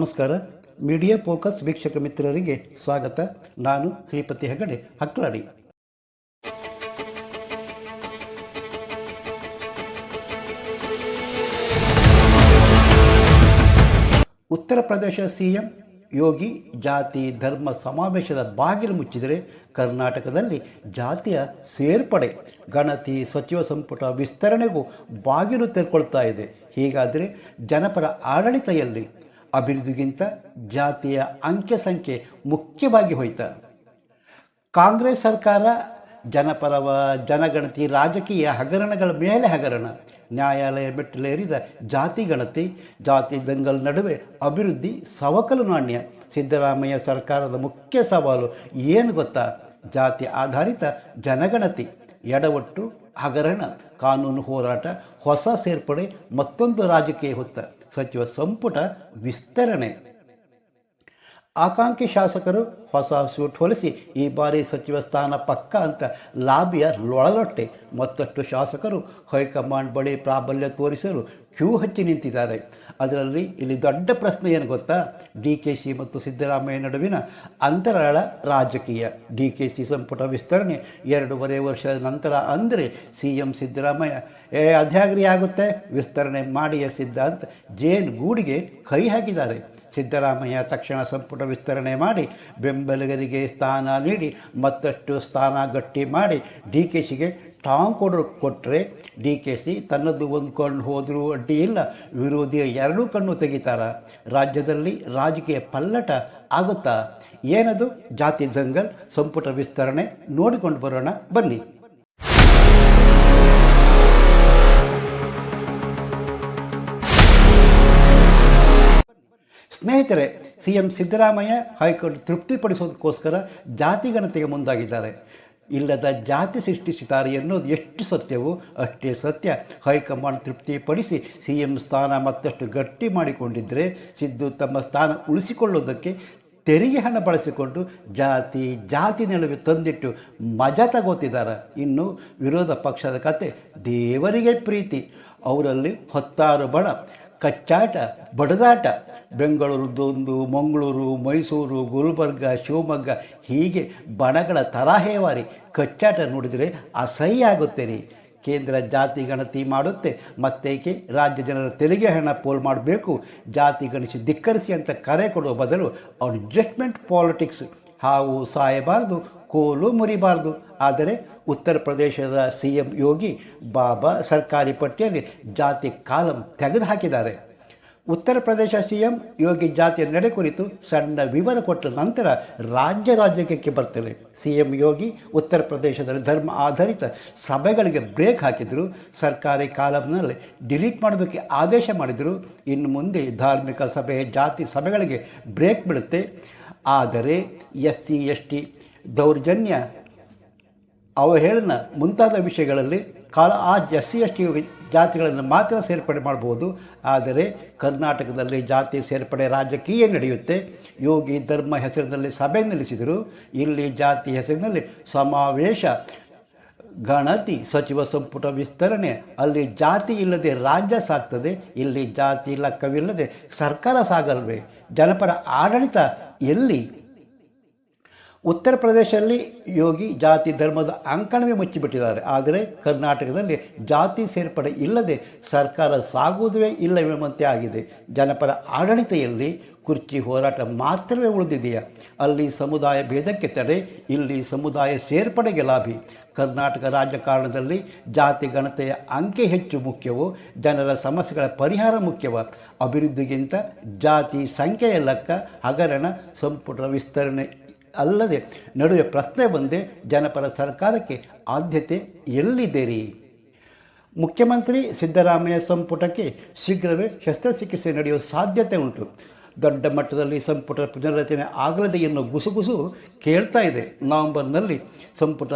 ನಮಸ್ಕಾರ. Media focus ವೀಕ್ಷಕ ಮಿತ್ರರಿಗೆ ಸ್ವಾಗತ. ನಾನು ಶ್ರೀಪತಿ ಹೆಗಡೆ, ಹಕ್ಲಾಡಿ. ಉತ್ತರ ಪ್ರದೇಶ ಸಿಎಂ ಯೋಗಿ ಜಾತಿ ಧರ್ಮ ಸಮಾವೇಶದ ಬಾಗಿಲು ಮುಚ್ಚಿದರೆ ಕರ್ನಾಟಕದಲ್ಲಿ ಜಾತಿಯ ಸೇರ್ಪಡೆ, ಗಣತಿ, ಸಚಿವ ಸಂಪುಟ ವಿಸ್ತರಣೆಗೂ ಬಾಗಿಲು ತೆರೆಕೊಳ್ತಾ ಇದೆ. ಹೀಗಾದರೆ ಜನಪರ ಆಡಳಿತ ಎಲ್ಲಿ? ಅಭಿವೃದ್ಧಿಗಿಂತ ಜಾತಿಯ ಅಂಕೆ ಸಂಖ್ಯೆ ಮುಖ್ಯವಾಗಿ ಹೋಯ್ತ. ಕಾಂಗ್ರೆಸ್ ಸರ್ಕಾರ ಜನಪರವ, ಜನಗಣತಿ, ರಾಜಕೀಯ ಹಗರಣಗಳ ಮೇಲೆ ಹಗರಣ. ನ್ಯಾಯಾಲಯ ಮೆಟ್ಟಿಲೇರಿದ ಜಾತಿ ಗಣತಿ, ಜಾತಿ ದಂಗಲ್ ನಡುವೆ ಅಭಿವೃದ್ಧಿ ಸವಕಲು ನಾಣ್ಯ. ಸಿದ್ದರಾಮಯ್ಯ ಸರ್ಕಾರದ ಮುಖ್ಯ ಸವಾಲು ಏನು ಗೊತ್ತಾ? ಜಾತಿ ಆಧಾರಿತ ಜನಗಣತಿ. ಎಡವಟ್ಟು ಹಗರಣ ಕಾನೂನು ಹೋರಾಟ ಹೊಸ ಸೇರ್ಪಡೆ ಮತ್ತೊಂದು ರಾಜಕೀಯ ಹೊತ್ತ. ಸಚಿವ ಸಂಪುಟ ವಿಸ್ತರಣೆ. ಆಕಾಂಕ್ಷಿ ಶಾಸಕರು ಹೊಸ ಸೂಟ್ ಹೊಲಿಸಿ, ಈ ಬಾರಿ ಸಚಿವ ಸ್ಥಾನ ಪಕ್ಕ ಅಂತ ಲಾಬಿಯ ಲೊಳಲೊಟ್ಟೆ ಮತ್ತಷ್ಟು ಶಾಸಕರು ಹೈಕಮಾಂಡ್ ಬಳಿ ಪ್ರಾಬಲ್ಯ ತೋರಿಸಲು ಕ್ಯೂ ಹಚ್ಚಿ ನಿಂತಿದ್ದಾರೆ. ಅದರಲ್ಲಿ ಇಲ್ಲಿ ದೊಡ್ಡ ಪ್ರಶ್ನೆ ಏನು ಗೊತ್ತಾ? ಡಿ ಕೆ ಶಿ ಮತ್ತು ಸಿದ್ದರಾಮಯ್ಯ ನಡುವಿನ ಅಂತರಾಳ ರಾಜಕೀಯ. ಡಿ ಕೆ ಸಿ ಸಂಪುಟ ವಿಸ್ತರಣೆ ಎರಡೂವರೆ ವರ್ಷದ ನಂತರ ಅಂದರೆ ಸಿ ಎಂ ಸಿದ್ದರಾಮಯ್ಯ, ಏ ಅಧ್ಯಾಗ್ರಿ ಆಗುತ್ತೆ? ವಿಸ್ತರಣೆ ಮಾಡಿಯ ಸಿದ್ಧಾಂತ ಜೇನ್ ಗೂಡಿಗೆ ಕೈ ಹಾಕಿದ್ದಾರೆ. ಸಿದ್ದರಾಮಯ್ಯ ತಕ್ಷಣ ಸಂಪುಟ ವಿಸ್ತರಣೆ ಮಾಡಿ ಬೆಂಬಲಿಗರಿಗೆ ಸ್ಥಾನ ನೀಡಿ ಮತ್ತಷ್ಟು ಸ್ಥಾನ ಗಟ್ಟಿ ಮಾಡಿ ಡಿ ಕೆ ಸಿಗೆ ಟಾಂಗ್ ಕೊಡ್ರು ಕೊಟ್ಟರೆ ಡಿ ಕೆ ಸಿ ತನ್ನದು ಹೊಂದ್ಕೊಂಡು ಹೋದರೂ ಅಡ್ಡಿ ಇಲ್ಲ. ವಿರೋಧಿಯ ಎರಡೂ ಕಣ್ಣು ತೆಗಿತಾರ. ರಾಜ್ಯದಲ್ಲಿ ರಾಜಕೀಯ ಪಲ್ಲಟ ಆಗುತ್ತಾ? ಏನದು? ಜಾತಿ ದಂಗಲ್, ಸಂಪುಟ ವಿಸ್ತರಣೆ ನೋಡಿಕೊಂಡು ಬರೋಣ. ಬನ್ನಿ. ಸ್ನೇಹಿತರೆ C M Siddaramaiah high court ತೃಪ್ತಿಪಡಿಸೋದಕ್ಕೋಸ್ಕರ ಜಾತಿ ಗಣತಿಗೆ ಮುಂದಾಗಿದ್ದಾರೆ. ಇಲ್ಲದ ಜಾತಿ ಸೃಷ್ಟಿಸಿದ್ದಾರೆ ಎನ್ನುವುದು ಎಷ್ಟು ಸತ್ಯವೋ ಅಷ್ಟೇ ಸತ್ಯ. ಹೈಕಮಾಂಡ್ ತೃಪ್ತಿಪಡಿಸಿ ಸಿ ಎಂ ಸ್ಥಾನ ಮತ್ತಷ್ಟು ಗಟ್ಟಿ ಮಾಡಿಕೊಂಡಿದ್ದರೆ ಸಿದ್ದು ತಮ್ಮ ಸ್ಥಾನ ಉಳಿಸಿಕೊಳ್ಳುವುದಕ್ಕೆ ತೆರಿಗೆ ಹಣ ಬಳಸಿಕೊಂಡು ಜಾತಿ ಜಾತಿ ನಡುವೆ ತಂದಿಟ್ಟು ಮಜಾ ತಗೋತಿದ್ದಾರೆ. ಇನ್ನು ವಿರೋಧ ಪಕ್ಷದ ಕತೆ ದೇವರಿಗೆ ಪ್ರೀತಿ. ಅವರಲ್ಲಿ ಹೊತ್ತಾರು ಬಣ. ಕಚ್ಚಾಟ, ಬಡದಾಟ. ಬೆಂಗಳೂರದ್ದೊಂದು, ಮಂಗಳೂರು, ಮೈಸೂರು, ಗುಲ್ಬರ್ಗ, ಶಿವಮೊಗ್ಗ, ಹೀಗೆ ಬಣಗಳ ತರಾಹೇವಾರಿ ಕಚ್ಚಾಟ ನೋಡಿದರೆ ಅಸಹ್ಯ ಆಗುತ್ತೆ ರೀ ಕೇಂದ್ರ ಜಾತಿ ಗಣತಿ ಮಾಡುತ್ತೆ, ಮತ್ತೇಕೆ ರಾಜ್ಯ ಜನರ ತೆರಿಗೆ ಹಣ ಪೋಲ್ ಮಾಡಬೇಕು, ಜಾತಿ ಗಣಿಸಿ ಧಿಕ್ಕರಿಸಿ ಅಂತ ಕರೆ ಕೊಡುವ ಬದಲು ಅಡ್ಜಸ್ಟ್ಮೆಂಟ್ ಪಾಲಿಟಿಕ್ಸ್. ಹಾವು ಸಾಯಬಾರ್ದು, ಕೋಲು ಮುರಿಬಾರ್ದು. ಆದರೆ ಉತ್ತರ ಪ್ರದೇಶದ ಸಿ ಎಂ ಯೋಗಿ ಬಾಬಾ ಸರ್ಕಾರಿ ಪಟ್ಟಿಯಲ್ಲಿ ಜಾತಿ ಕಾಲಂ ತೆಗೆದು ಹಾಕಿದ್ದಾರೆ. ಉತ್ತರ ಪ್ರದೇಶ ಸಿ ಎಂ ಯೋಗಿ ಜಾತಿಯ ನಡೆ ಕುರಿತು ಸಣ್ಣ ವಿವರ ಕೊಟ್ಟ ನಂತರ ರಾಜ್ಯ ರಾಜಕೀಯಕ್ಕೆ ಬರ್ತೇವೆ. ಸಿ ಎಂ ಯೋಗಿ ಉತ್ತರ ಪ್ರದೇಶದಲ್ಲಿ ಧರ್ಮ ಆಧಾರಿತ ಸಭೆಗಳಿಗೆ ಬ್ರೇಕ್ ಹಾಕಿದರು. ಸರ್ಕಾರಿ ಕಾಲಂನಲ್ಲಿ ಡಿಲೀಟ್ ಮಾಡೋದಕ್ಕೆ ಆದೇಶ ಮಾಡಿದರು. ಇನ್ನು ಮುಂದೆ ಧಾರ್ಮಿಕ ಸಭೆ, ಜಾತಿ ಸಭೆಗಳಿಗೆ ಬ್ರೇಕ್ ಬಿಡುತ್ತೆ ಆದರೆ ಎಸ್ ಸಿ ಎಸ್ ಟಿ ದೌರ್ಜನ್ಯ ಅವಹೇಳನ ಮುಂತಾದ ವಿಷಯಗಳಲ್ಲಿ ಕಾಲ ಆ ಎಸ್ ಸಿ ಎಸ್ ಜಾತಿಗಳನ್ನು ಮಾತ್ರ ಸೇರ್ಪಡೆ ಮಾಡ್ಬೋದು. ಆದರೆ ಕರ್ನಾಟಕದಲ್ಲಿ ಜಾತಿ ಸೇರ್ಪಡೆ ರಾಜಕೀಯ ನಡೆಯುತ್ತೆ. ಯೋಗಿ ಧರ್ಮ ಹೆಸರಿನಲ್ಲಿ ಸಭೆ ನಿಲ್ಲಿಸಿದರು ಇಲ್ಲಿ ಜಾತಿ ಹೆಸರಿನಲ್ಲಿ ಸಮಾವೇಶ. ಗಣತಿ ಸಚಿವ ಸಂಪುಟ ವಿಸ್ತರಣೆ. ಅಲ್ಲಿ ಜಾತಿ ಇಲ್ಲದೆ ರಾಜ್ಯ ಸಾಗ್ತದೆ. ಇಲ್ಲಿ ಜಾತಿ ಲೆಕ್ಕವಿಲ್ಲದೆ ಸರ್ಕಾರ ಸಾಗಲ್ವೇ. ಜನಪರ ಆಡಳಿತ ಎಲ್ಲಿ ಉತ್ತರ ಪ್ರದೇಶದಲ್ಲಿ ಯೋಗಿ ಜಾತಿ ಧರ್ಮದ ಅಂಕಣವೇ ಮುಚ್ಚಿಬಿಟ್ಟಿದ್ದಾರೆ. ಆದರೆ ಕರ್ನಾಟಕದಲ್ಲಿ ಜಾತಿ ಸೇರ್ಪಡೆ ಇಲ್ಲದೆ ಸರ್ಕಾರ ಸಾಗುವುದೇ ಇಲ್ಲವೆಂಬಂತೆ ಆಗಿದೆ. ಜನಪರ ಆಡಳಿತೆಯಲ್ಲಿ ಕುರ್ಚಿ ಹೋರಾಟ ಮಾತ್ರವೇ ಉಳಿದಿದೆಯಾ? ಅಲ್ಲಿ ಸಮುದಾಯ ಭೇದಕ್ಕೆ ತಡೆ, ಇಲ್ಲಿ ಸಮುದಾಯ ಸೇರ್ಪಡೆಗೆ ಲಾಭಿ. ಕರ್ನಾಟಕ ರಾಜಕಾರಣದಲ್ಲಿ ಜಾತಿ ಗಣತೆಯ ಅಂಕೆ ಹೆಚ್ಚು ಮುಖ್ಯವೋ? ಜನರ ಸಮಸ್ಯೆಗಳ ಪರಿಹಾರ ಮುಖ್ಯವ? ಅಭಿವೃದ್ಧಿಗಿಂತ ಜಾತಿ ಸಂಖ್ಯೆಯ ಲೆಕ್ಕ ಹಗರಣ ಸಂಪುಟ ವಿಸ್ತರಣೆ ಅಲ್ಲದೆ ನಡುವೆ ಪ್ರಶ್ನೆ ಬಂದೆ, ಜನಪರ ಸರ್ಕಾರಕ್ಕೆ ಆದ್ಯತೆ ಎಲ್ಲಿದೆ ಮುಖ್ಯಮಂತ್ರಿ ಸಿದ್ದರಾಮಯ್ಯ ಸಂಪುಟಕ್ಕೆ ಶೀಘ್ರವೇ ಶಸ್ತ್ರಚಿಕಿತ್ಸೆ ನಡೆಯುವ ಸಾಧ್ಯತೆ ಉಂಟು. ದೊಡ್ಡ ಮಟ್ಟದಲ್ಲಿ ಸಂಪುಟ ಪುನರ್ರಚನೆ ಆಗಲಿದೆ ಎನ್ನುವ ಗುಸುಗುಸು ಕೇಳ್ತಾ ಇದೆ. ನವೆಂಬರ್ನಲ್ಲಿ ಸಂಪುಟ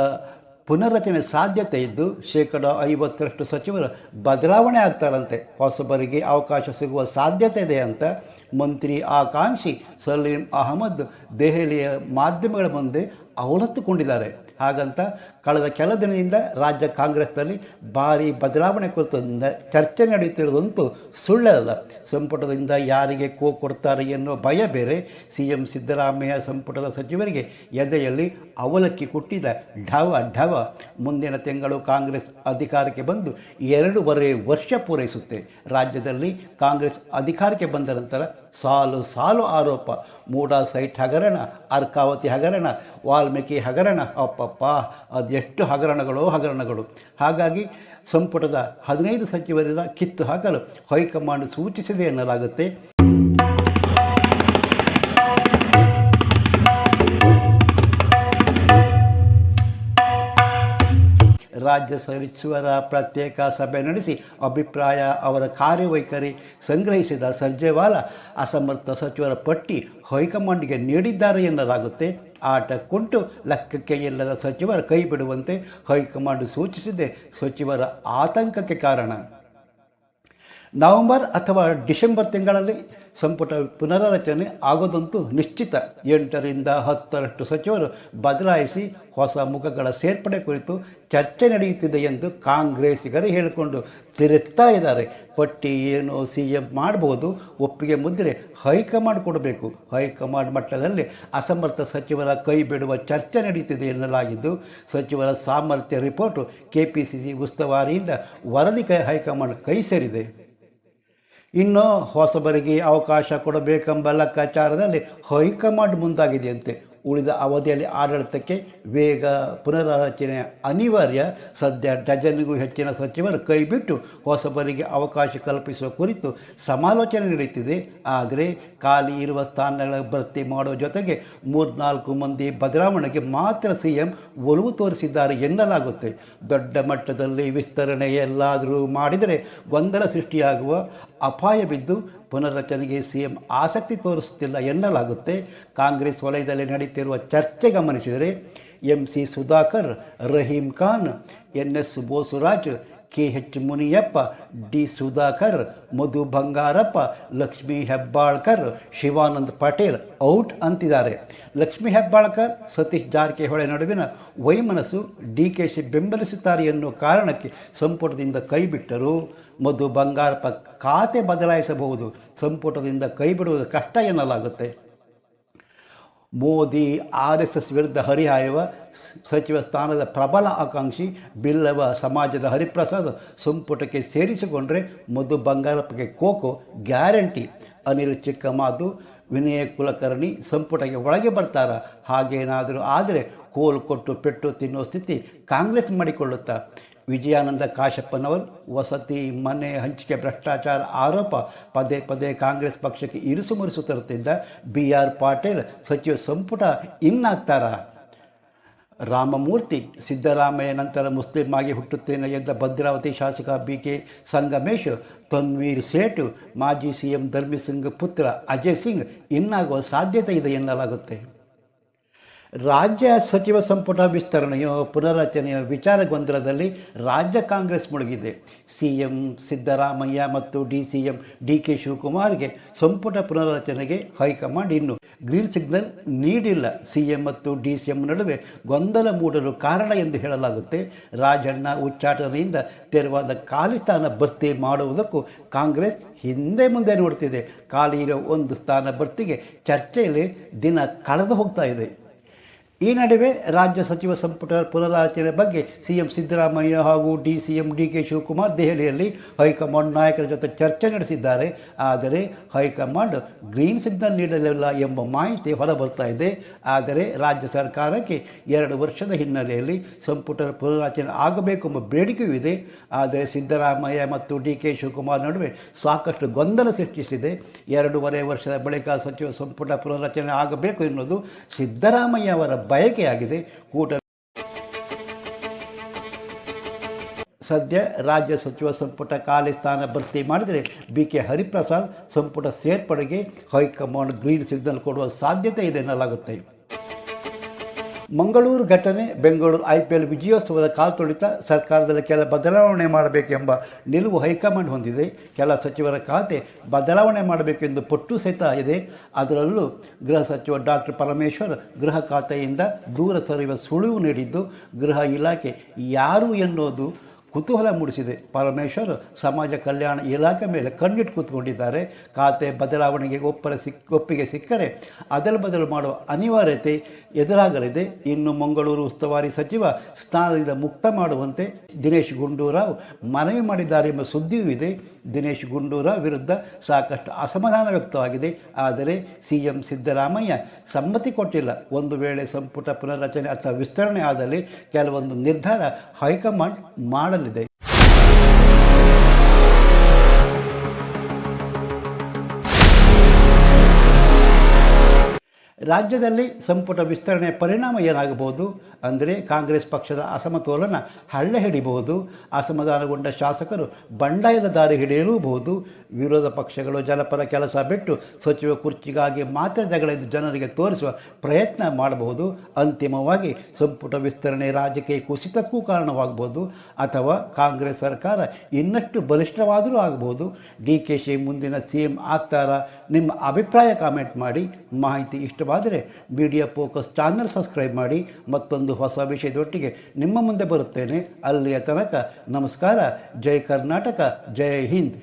ಪುನರ್ರಚನೆ ಸಾಧ್ಯತೆ ಇದ್ದು ಶೇಕಡ ಐವತ್ತರಷ್ಟು ಸಚಿವರು ಬದಲಾವಣೆ ಆಗ್ತಾರಂತೆ. ಹೊಸಬರಿಗೆ ಅವಕಾಶ ಸಿಗುವ ಸಾಧ್ಯತೆ ಇದೆ ಅಂತ ಮಂತ್ರಿ ಆಕಾಂಕ್ಷಿ ಸಲೀಂ ಅಹಮದ್ ದೆಹಲಿಯ ಮಾಧ್ಯಮಗಳ ಮುಂದೆ ಅವಲತ್ತುಕೊಂಡಿದ್ದಾರೆ. ಹಾಗಂತ ಕಳೆದ ಕೆಲ ದಿನದಿಂದ ರಾಜ್ಯ ಕಾಂಗ್ರೆಸ್ನಲ್ಲಿ ಭಾರಿ ಬದಲಾವಣೆ ಕುರಿತು ಚರ್ಚೆ ನಡೆಯುತ್ತಿರುವುದಂತೂ ಸುಳ್ಳಲ್ಲ. ಸಂಪುಟದಿಂದ ಯಾರಿಗೆ ಕೋ ಕೊಡ್ತಾರೆ ಎನ್ನುವ ಭಯ ಬೇರೆ. ಸಿ ಎಂ ಸಿದ್ದರಾಮಯ್ಯ ಸಂಪುಟದ ಸಚಿವರಿಗೆ ಎದೆಯಲ್ಲಿ ಅವಲಕ್ಕಿ ಕೊಟ್ಟಿದ ಢವ ಢವ. ಮುಂದಿನ ತಿಂಗಳು ಕಾಂಗ್ರೆಸ್ ಅಧಿಕಾರಕ್ಕೆ ಬಂದು ಎರಡೂವರೆ ವರ್ಷ ಪೂರೈಸುತ್ತೆ. ರಾಜ್ಯದಲ್ಲಿ ಕಾಂಗ್ರೆಸ್ ಅಧಿಕಾರಕ್ಕೆ ಬಂದ ನಂತರ ಸಾಲು ಸಾಲು ಆರೋಪ ಮೂಡಾ ಸೈಟ್ ಹಗರಣ, ಅರ್ಕಾವತಿ ಹಗರಣ, ವಾಲ್ಮೀಕಿ ಹಗರಣ, ಅಪ್ಪಪ್ಪ, ಅದೆಷ್ಟು ಹಗರಣಗಳು ಹಗರಣಗಳು. ಹಾಗಾಗಿ ಸಂಪುಟದ ಹದಿನೈದು ಸಚಿವರ ಕಿತ್ತು ಹಾಕಲು ಹೈಕಮಾಂಡ್ ಸೂಚಿಸಿದೆ ಎನ್ನಲಾಗುತ್ತೆ. ರಾಜ್ಯ ಸಚಿವರ ಪ್ರತ್ಯೇಕ ಸಭೆ ನಡೆಸಿ ಅಭಿಪ್ರಾಯ, ಅವರ ಕಾರ್ಯವೈಖರಿ ಸಂಗ್ರಹಿಸಿದ ಸರ್ಜೇವಾಲಾ ಅಸಮರ್ಥ ಸಚಿವರ ಪಟ್ಟಿ ಹೈಕಮಾಂಡ್ಗೆ ನೀಡಿದ್ದಾರೆ ಎನ್ನಲಾಗುತ್ತೆ. ಆಟ ಕುಂಟು ಲೆಕ್ಕಕ್ಕೆ ಇಲ್ಲದ ಸಚಿವರ ಕೈ ಬಿಡುವಂತೆ ಹೈಕಮಾಂಡ್ ಸೂಚಿಸಿದೆ. ಸಚಿವರ ಆತಂಕಕ್ಕೆ ಕಾರಣ. ನವೆಂಬರ್ ಅಥವಾ ಡಿಸೆಂಬರ್ ತಿಂಗಳಲ್ಲಿ ಸಂಪುಟ ಪುನರಾರಚನೆ ಆಗೋದಂತೂ ನಿಶ್ಚಿತ. ಎಂಟರಿಂದ ಹತ್ತರಷ್ಟು ಸಚಿವರು ಬದಲಾಯಿಸಿ ಹೊಸ ಮುಖಗಳ ಸೇರ್ಪಡೆ ಕುರಿತು ಚರ್ಚೆ ನಡೆಯುತ್ತಿದೆ ಎಂದು ಕಾಂಗ್ರೆಸ್ಸಿಗರೇ ಹೇಳಿಕೊಂಡು ತಿರುಗ್ತಾ ಇದ್ದಾರೆ. ಪಟ್ಟಿ ಏನು ಸಿ ಎಂ ಮಾಡಬಹುದು ಒಪ್ಪಿಗೆ ಮುದ್ರೆ ಹೈಕಮಾಂಡ್ ಕೊಡಬೇಕು. ಹೈಕಮಾಂಡ್ ಮಟ್ಟದಲ್ಲಿ ಅಸಮರ್ಥ ಸಚಿವರ ಕೈ ಬಿಡುವ ಚರ್ಚೆ ನಡೆಯುತ್ತಿದೆ ಎನ್ನಲಾಗಿದ್ದು, ಸಚಿವರ ಸಾಮರ್ಥ್ಯ report K P C C ಉಸ್ತುವಾರಿಯಿಂದ ವರದಿ ಕೈ, ಹೈಕಮಾಂಡ್ ಕೈ ಸೇರಿದೆ. ಇನ್ನು ಹೊಸಬರಿಗೆ ಅವಕಾಶ ಕೊಡಬೇಕೆಂಬ ಲೆಕ್ಕಾಚಾರದಲ್ಲಿ ಹೈಕಮಾಂಡ್ ಮುಂದಾಗಿದೆಯಂತೆ. ಉಳಿದ ಅವಧಿಯಲ್ಲಿ ಆಡಳಿತಕ್ಕೆ ವೇಗ ಪುನರಾಲೋಚನೆ ಅನಿವಾರ್ಯ. ಸದ್ಯ ಡಜನ್ಗೂ ಹೆಚ್ಚಿನ ಸಚಿವರು ಕೈಬಿಟ್ಟು ಹೊಸಬರಿಗೆ ಅವಕಾಶ ಕಲ್ಪಿಸುವ ಕುರಿತು ಸಮಾಲೋಚನೆ ನಡೆಯುತ್ತಿದೆ. ಆದರೆ ಖಾಲಿ ಇರುವ ಸ್ಥಾನಗಳ ಭರ್ತಿ ಮಾಡುವ ಜೊತೆಗೆ ಮೂರ್ನಾಲ್ಕು ಮಂದಿ ಬದಲಾವಣೆಗೆ ಮಾತ್ರ ಸಿ ಎಂ ಒಲವು ತೋರಿಸಿದ್ದಾರೆ ಎನ್ನಲಾಗುತ್ತೆ. ದೊಡ್ಡ ಮಟ್ಟದಲ್ಲಿ ವಿಸ್ತರಣೆ ಎಲ್ಲಾದರೂ ಮಾಡಿದರೆ ಗೊಂದಲ ಸೃಷ್ಟಿಯಾಗುವ ಅಪಾಯ ಬಿದ್ದು ಪುನರ್ರಚನೆಗೆ ಸಿ ಎಂ ಆಸಕ್ತಿ ತೋರಿಸುತ್ತಿಲ್ಲ ಎನ್ನಲಾಗುತ್ತೆ. ಕಾಂಗ್ರೆಸ್ ವಲಯದಲ್ಲಿ ನಡೆಯುತ್ತಿರುವ ಚರ್ಚೆ ಗಮನಿಸಿದರೆ M C Sudhakar, Rahim Khan N S Bosuraj K H Muniyappa, D Sudhakar, Madhu Bangarappa, Lakshmi Hebbalkar, Shivanand Patel out ಅಂತಿದ್ದಾರೆ. ಲಕ್ಷ್ಮೀ ಹೆಬ್ಬಾಳ್ಕರ್, ಸತೀಶ್ ಜಾರಕಿಹೊಳಿ ನಡುವಿನ ವೈಮನಸ್ಸು ಡಿ ಕೆ ಶಿ ಬೆಂಬಲಿಸುತ್ತಾರೆ ಎನ್ನುವ ಕಾರಣಕ್ಕೆ ಸಂಪುಟದಿಂದ ಕೈಬಿಟ್ಟರು ಮಧು ಬಂಗಾರಪ್ಪ ಖಾತೆ ಬದಲಾಯಿಸಬಹುದು. ಸಂಪುಟದಿಂದ ಕೈಬಿಡುವುದು ಕಷ್ಟ ಎನ್ನಲಾಗುತ್ತೆ. ಮೋದಿ, ಆರ್ ಎಸ್ ಎಸ್ ವಿರುದ್ಧ ಹರಿಹಾಯುವ ಸಚಿವ ಸ್ಥಾನದ ಪ್ರಬಲ ಆಕಾಂಕ್ಷಿ ಬಿಲ್ಲವ ಸಮಾಜದ ಹರಿಪ್ರಸಾದ್ ಸಂಪುಟಕ್ಕೆ ಸೇರಿಸಿಕೊಂಡರೆ ಮಧು ಬಂಗಾರಪ್ಪಗೆ ಕೋಕೋ ಗ್ಯಾರಂಟಿ. ಅನಿಲ್ ಚಿಕ್ಕಮಾದು ವಿನಯ ಕುಲಕರ್ಣಿ ಸಂಪುಟಕ್ಕೆ ಒಳಗೆ ಬರ್ತಾರ. ಹಾಗೇನಾದರೂ ಆದರೆ ಕೋಲು ಕೊಟ್ಟು ಪೆಟ್ಟು ತಿನ್ನುವ ಸ್ಥಿತಿ ಕಾಂಗ್ರೆಸ್ ಮಾಡಿಕೊಳ್ಳುತ್ತಾ. ವಿಜಯಾನಂದ ಕಾಶಪ್ಪನವರು ವಸತಿ, ಮನೆ, ಹಂಚಿಕೆ, ಭ್ರಷ್ಟಾಚಾರ ಆರೋಪ ಪದೇ ಪದೇ ಕಾಂಗ್ರೆಸ್ ಪಕ್ಷಕ್ಕೆ ಇರುಸು ಮುರುಸು ತರುತ್ತಿದ್ದ ಬಿ ಆರ್ ಪಾಟೀಲ್ ಸಚಿವ ಸಂಪುಟ ಇನ್ನಾಗ್ತಾರ? ರಾಮಮೂರ್ತಿ, ಸಿದ್ದರಾಮಯ್ಯ ನಂತರ ಮುಸ್ಲಿಂ ಆಗಿ ಹುಟ್ಟುತ್ತೇನೆ ಎಂದ ಭದ್ರಾವತಿ ಶಾಸಕ ಬಿ ಕೆ ಸಂಗಮೇಶ್, ತನ್ವೀರ್ ಸೇಠ್, ಮಾಜಿ ಸಿ ಎಂ ಧರ್ಮಿಸಿಂಗ್ ಪುತ್ರ ಅಜಯ್ ಸಿಂಗ್ ಇನ್ನಾಗುವ ಸಾಧ್ಯತೆ ಇದೆ ಎನ್ನಲಾಗುತ್ತೆ. ರಾಜ್ಯ ಸಚಿವ ಸಂಪುಟ ವಿಸ್ತರಣೆಯ ಪುನರಚನೆಯ ವಿಚಾರ ಗೊಂದಲದಲ್ಲಿ ರಾಜ್ಯ ಕಾಂಗ್ರೆಸ್ ಮುಳುಗಿದೆ. ಸಿ ಎಂ ಸಿದ್ದರಾಮಯ್ಯ ಮತ್ತು D C M D K ಶಿವಕುಮಾರ್ಗೆ ಸಂಪುಟ ಪುನರ್ರಚನೆಗೆ ಹೈಕಮಾಂಡ್ ಇನ್ನು ಗ್ರೀನ್ ಸಿಗ್ನಲ್ ನೀಡಿಲ್ಲ. ಸಿ ಎಂ ಮತ್ತು ಡಿ ಸಿ ಎಂ ನಡುವೆ ಗೊಂದಲ ಮೂಡಲು ಕಾರಣ ಎಂದು ಹೇಳಲಾಗುತ್ತೆ. ರಾಜಣ್ಣ ಉಚ್ಚಾಟನೆಯಿಂದ ತೆರವಾದ ಖಾಲಿ ಸ್ಥಾನ ಭರ್ತಿ ಮಾಡುವುದಕ್ಕೂ ಕಾಂಗ್ರೆಸ್ ಹಿಂದೆ ಮುಂದೆ ನೋಡ್ತಿದೆ. ಖಾಲಿ ಇರೋ ಒಂದು ಸ್ಥಾನ ಭರ್ತಿಗೆ ಚರ್ಚೆಯಲ್ಲಿ ದಿನ ಕಳೆದು ಹೋಗ್ತಾ ಇದೆ. ಈ ನಡುವೆ ರಾಜ್ಯ ಸಚಿವ ಸಂಪುಟ ಪುನರಾಚನೆ ಬಗ್ಗೆ ಸಿಎಂ ಸಿದ್ದರಾಮಯ್ಯ ಹಾಗೂ D C M D K Shivakumar ದೆಹಲಿಯಲ್ಲಿ ಹೈಕಮಾಂಡ್ ನಾಯಕರ ಜೊತೆ ಚರ್ಚೆ ನಡೆಸಿದ್ದಾರೆ. ಆದರೆ ಹೈಕಮಾಂಡ್ ಗ್ರೀನ್ ಸಿಗ್ನಲ್ ನೀಡಲಿಲ್ಲ ಎಂಬ ಮಾಹಿತಿ ಹೊರಬರ್ತಾ ಇದೆ. ಆದರೆ ರಾಜ್ಯ ಸರ್ಕಾರಕ್ಕೆ ಎರಡು ವರ್ಷದ ಹಿನ್ನೆಲೆಯಲ್ಲಿ ಸಂಪುಟ ಪುನರಾಚನೆ ಆಗಬೇಕು ಎಂಬ ಬೇಡಿಕೆಯೂ ಇದೆ. ಆದರೆ ಸಿದ್ದರಾಮಯ್ಯ ಮತ್ತು ಡಿ ಕೆ ಶಿವಕುಮಾರ್ ನಡುವೆ ಸಾಕಷ್ಟು ಗೊಂದಲ ಸೃಷ್ಟಿಸಿದೆ. ಎರಡೂವರೆ ವರ್ಷದ ಬಳಿಕ ಸಚಿವ ಸಂಪುಟ ಪುನರಚನೆ ಆಗಬೇಕು ಎನ್ನುವುದು ಸಿದ್ದರಾಮಯ್ಯ ಅವರ ಬಯಕೆಯಾಗಿದೆ. ಕೂಟ ಸದ್ಯ ರಾಜ್ಯ ಸಚಿವ ಸಂಪುಟ ಖಾಲಿ ಸ್ಥಾನ ಭರ್ತಿ ಮಾಡಿದರೆ ಬಿ ಕೆ ಹರಿಪ್ರಸಾದ್ ಸಂಪುಟ ಸೇರ್ಪಡೆಗೆ ಹೈಕಮಾಂಡ್ ಗ್ರೀನ್ ಸಿಗ್ನಲ್ ಕೊಡುವ ಸಾಧ್ಯತೆ ಇದೆ ಎನ್ನಲಾಗುತ್ತೆ. ಮಂಗಳೂರು ಘಟನೆ, ಬೆಂಗಳೂರು ಐ ಪಿ ಎಲ್ ವಿಜಯೋತ್ಸವದ ಕಾಲ್ತೊಳಿತ ಸರ್ಕಾರದಲ್ಲಿ ಕೆಲ ಬದಲಾವಣೆ ಮಾಡಬೇಕೆಂಬ ನಿಲುವು ಹೈಕಮಾಂಡ್ ಹೊಂದಿದೆ. ಕೆಲ ಸಚಿವರ ಖಾತೆ ಬದಲಾವಣೆ ಮಾಡಬೇಕೆಂದು ಪಟ್ಟು ಸಹಿತ ಇದೆ. ಅದರಲ್ಲೂ ಗೃಹ ಸಚಿವ ಡಾಕ್ಟರ್ ಪರಮೇಶ್ವರ್ ಗೃಹ ಖಾತೆಯಿಂದ ದೂರ ಸರಿಯುವ ಸುಳಿವು ನೀಡಿದ್ದು, ಗೃಹ ಇಲಾಖೆ ಯಾರು ಎನ್ನುವುದು ಕುತೂಹಲ ಮೂಡಿಸಿದೆ. ಪರಮೇಶ್ವರ್ ಸಮಾಜ ಕಲ್ಯಾಣ ಇಲಾಖೆ ಮೇಲೆ ಕಣ್ಣಿಟ್ಟು ಕೂತ್ಕೊಂಡಿದ್ದಾರೆ. ಖಾತೆ ಬದಲಾವಣೆಗೆ ಒಪ್ಪರ ಸಿಕ್, ಒಪ್ಪಿಗೆ ಸಿಕ್ಕರೆ ಅದಲು ಬದಲು ಮಾಡುವ ಅನಿವಾರ್ಯತೆ ಎದುರಾಗಲಿದೆ. ಇನ್ನು ಮಂಗಳೂರು ಉಸ್ತುವಾರಿ ಸಚಿವ ಸ್ಥಾನದಿಂದ ಮುಕ್ತ ಮಾಡುವಂತೆ ದಿನೇಶ್ ಗುಂಡೂರಾವ್ ಮನವಿ ಮಾಡಿದ್ದಾರೆ ಎಂಬ ಸುದ್ದಿಯೂ ಇದೆ. ದಿನೇಶ್ ಗುಂಡೂರಾವ್ ವಿರುದ್ಧ ಸಾಕಷ್ಟು ಅಸಮಾಧಾನ ವ್ಯಕ್ತವಾಗಿದೆ. ಆದರೆ ಸಿ ಎಂ ಸಿದ್ದರಾಮಯ್ಯ ಸಮ್ಮತಿ ಕೊಟ್ಟಿಲ್ಲ. ಒಂದು ವೇಳೆ ಸಂಪುಟ ಪುನರ್ರಚನೆ ಅಥವಾ ವಿಸ್ತರಣೆ ಆದಲ್ಲಿ ಕೆಲವೊಂದು ನಿರ್ಧಾರ ಹೈಕಮಾಂಡ್ ಮಾಡಲಿದೆ ರಾಜ್ಯದಲ್ಲಿ ಸಂಪುಟ ವಿಸ್ತರಣೆ ಪರಿಣಾಮ ಏನಾಗಬಹುದು ಅಂದರೆ ಕಾಂಗ್ರೆಸ್ ಪಕ್ಷದ ಅಸಮತೋಲನ ಹಳ್ಳೆ ಹಿಡಿಬಹುದು, ಅಸಮಾಧಾನಗೊಂಡ ಶಾಸಕರು ಬಂಡಾಯದ ದಾರಿ ಹಿಡಿಯಲೂಬಹುದು, ವಿರೋಧ ಪಕ್ಷಗಳು ಜನಪರ ಕೆಲಸ ಬಿಟ್ಟು ಸಚಿವ ಕುರ್ಚಿಗಾಗಿ ಮಾತ್ರ ಜಗಳೆಂದು ಜನರಿಗೆ ತೋರಿಸುವ ಪ್ರಯತ್ನ ಮಾಡಬಹುದು. ಅಂತಿಮವಾಗಿ ಸಂಪುಟ ವಿಸ್ತರಣೆ ರಾಜಕೀಯ ಕುಸಿತಕ್ಕೂ ಕಾರಣವಾಗಬಹುದು. ಅಥವಾ ಕಾಂಗ್ರೆಸ್ ಸರ್ಕಾರ ಇನ್ನಷ್ಟು ಬಲಿಷ್ಠವಾದರೂ ಆಗಬಹುದು. ಡಿ ಕೆ ಶಿ ಮುಂದಿನ ಸಿ ಎಂ ಆಗ್ತಾರಾ? ನಿಮ್ಮ ಅಭಿಪ್ರಾಯ ಕಾಮೆಂಟ್ ಮಾಡಿ. ಮಾಹಿತಿ ಇಷ್ಟವಾದರೆ ಮೀಡಿಯಾ ಫೋಕಸ್ ಚಾನಲ್ ಸಬ್ಸ್ಕ್ರೈಬ್ ಮಾಡಿ ಮತ್ತೊಂದು ಹೊಸ ವಿಷಯದೊಟ್ಟಿಗೆ ನಿಮ್ಮ ಮುಂದೆ ಬರುತ್ತೇನೆ. ಅಲ್ಲಿಯ ತನಕ ನಮಸ್ಕಾರ. ಜೈ ಕರ್ನಾಟಕ. ಜೈ ಹಿಂದ್.